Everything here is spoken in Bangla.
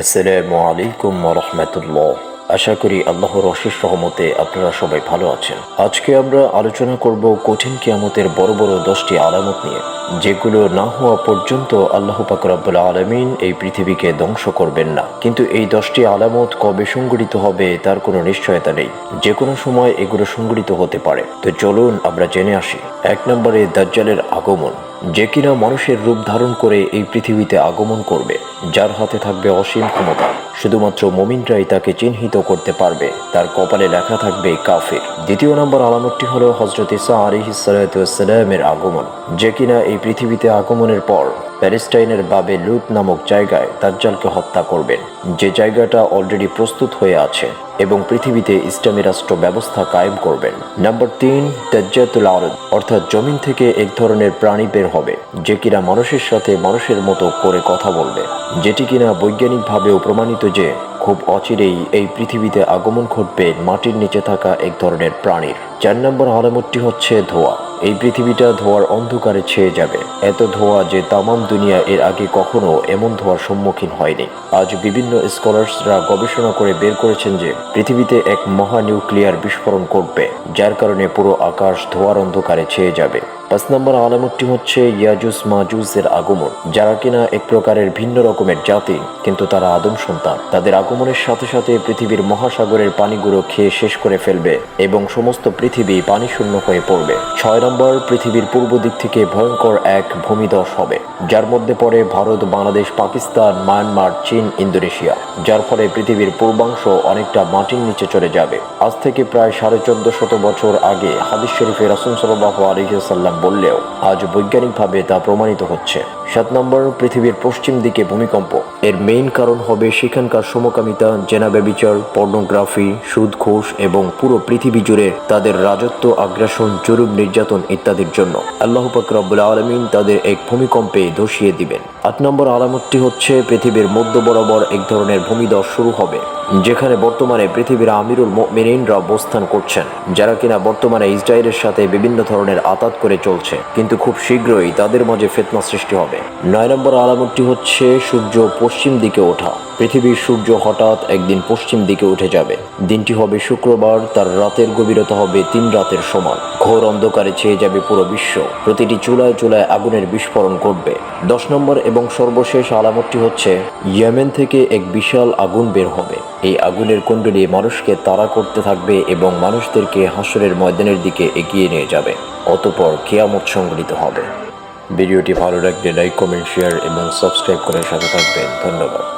আসসালামু আলাইকুম রহমতুল্লাহ। আশা করি আল্লাহর অশেষ রহমতে আপনারা সবাই ভালো আছেন। আজকে আমরা আলোচনা করব কঠিন কিয়ামতের বড় বড় দশটি আলামত নিয়ে, যেগুলো না হওয়া পর্যন্ত আল্লাহ পাক রব্বুল আলমিন এই পৃথিবীকে ধ্বংস করবেন না। কিন্তু এই দশটি আলামত কবে সংগঠিত হবে তার কোনো নিশ্চয়তা নেই। যে কোনো সময় এগুলো সংগঠিত হতে পারে। তো চলুন আমরা জেনে আসি। এক নম্বরে দাজ্জালের আগমন। যে কিনা মানুষের রূপ ধারণ করে এই পৃথিবীতে আগমন করবে, যার হাতে থাকবে অসীম ক্ষমতা। শুধুমাত্র মোমিনরাই তাকে চিহ্নিত করতে পারবে, তার কপালে লেখা থাকবে কাফের। দ্বিতীয় নম্বর আলামতটি হল হজরত ইসা আলিহিসালামের আগমন। যে কিনা এই পৃথিবীতে আগমনের পর প্যালেস্টাইনের বাবে লুত নামক জায়গায় দাজ্জালকে হত্যা করবেন। যে জায়গাটা অলরেডি প্রস্তুত হয়ে আছে এবং পৃথিবীতে ইসলামী রাষ্ট্র ব্যবস্থা কায়েম করবেন। নাম্বার তিন দাজ্জাতুল আরদ, অর্থাৎ জমিন থেকে এক ধরনের প্রাণী বের হবে, যে কিনা মানুষের সাথে মানুষের মতো করে কথা বলবে, যেটি কিনা বৈজ্ঞানিকভাবেও প্রমাণিত যে খুব অচিরেই এই পৃথিবীতে আগমন ঘটবে মাটির নিচে থাকা এক ধরনের প্রাণীর। চার নম্বর আলামতটি হচ্ছে ধোয়া। এই পৃথিবীটা ধোয়ার অন্ধকারে ছেয়ে যাবে। এত ধোয়া যে তামাম দুনিয়া এর আগে কখনো এমন ধোয়ার সম্মুখীন হয়নি। আজ বিভিন্ন স্কলার্সরা গবেষণা করে বের করেছেন যে পৃথিবীতে এক মহা নিউক্লিয়ার বিস্ফোরণ ঘটবে, যার কারণে পুরো আকাশ ধোয়ার অন্ধকারে ছেয়ে যাবে। পাঁচ নম্বর আলামতটি হচ্ছে ইয়াজুস মাজুসের আগমন, যারা কিনা এক প্রকারের ভিন্ন রকমের জাতি, কিন্তু তারা আদম সন্তান। তাদের আগমনের সাথে সাথে পৃথিবীর মহাসাগরের পানিগুলো খেয়ে শেষ করে ফেলবে এবং সমস্ত পৃথিবী পানি শূন্য হয়ে পড়বে। ছয় নম্বর, পৃথিবীর পূর্ব দিক থেকে ভয়ঙ্কর এক ভূমিধস হবে, যার মধ্যে পড়ে ভারত, বাংলাদেশ, পাকিস্তান, মায়ানমার, চীন, ইন্দোনেশিয়া, যার ফলে পৃথিবীর পূর্বাংশ অনেকটা মাটির নিচে চলে যাবে। আজ থেকে প্রায় সাড়ে চোদ্দ শত বছর আগে হাদিস শরীফে রাসুল সাল্লাহ আলহিসাল্লাম বললেও আজ বৈজ্ঞানিকভাবে তা প্রমাণিত হচ্ছে। সাত নম্বর, পৃথিবীর পশ্চিম দিকে ভূমিকম্প। এর মেইন কারণ হবে সেখানকার সমকামিতা, জেনা ব্যবিচার পর্নোগ্রাফি সুদ, ঘোষ এবং পুরো পৃথিবী জুড়ে তাদের রাজত্ব, আগ্রাসন জরুব নির্যাতন ইত্যাদির জন্য। আল্লাহ পাক আলমিন তাদের এক ভূমিকম্পে ধসিয়ে দিবেন। আট নম্বর আলামতটি হচ্ছে পৃথিবীর মধ্য বরাবর এক ধরনের ভূমিদশ শুরু হবে, যেখানে বর্তমানে পৃথিবীর আমিরুল মেরিনরা অবস্থান করছেন, যারা কিনা বর্তমানে ইসরায়েলের সাথে বিভিন্ন ধরনের আতাত করে চলছে। কিন্তু খুব শীঘ্রই তাদের মাঝে ফেতনা সৃষ্টি হবে। নয় নম্বর আলামতটি হচ্ছে সূর্য পশ্চিম দিকে ওঠা। পৃথিবীর সূর্য হঠাৎ একদিন পশ্চিম দিকে উঠে যাবে। দিনটি হবে শুক্রবার, তার রাতের গভীরতা হবে তিন রাতের সমান। ঘোর অন্ধকারে ছেয়ে যাবে পুরো বিশ্ব। প্রতিটি চুলায় চুলায় আগুনের বিস্ফোরণ ঘটবে। দশ নম্বর এবং সর্বশেষ আলামতটি হচ্ছে, ইয়েমেন থেকে এক বিশাল আগুন বের হবে। এই আগুনের কুণ্ডলী মানুষকে তাড়া করতে থাকবে এবং মানুষদেরকে হাসরের ময়দানের দিকে এগিয়ে নিয়ে যাবে। অতপর কেয়ামত সংগঠিত হবে। ভিডিওটি ভালো লাগলে লাইক কমেন্ট শেয়ার এবং সাবস্ক্রাইব করে সাথে থাকবেন। ধন্যবাদ।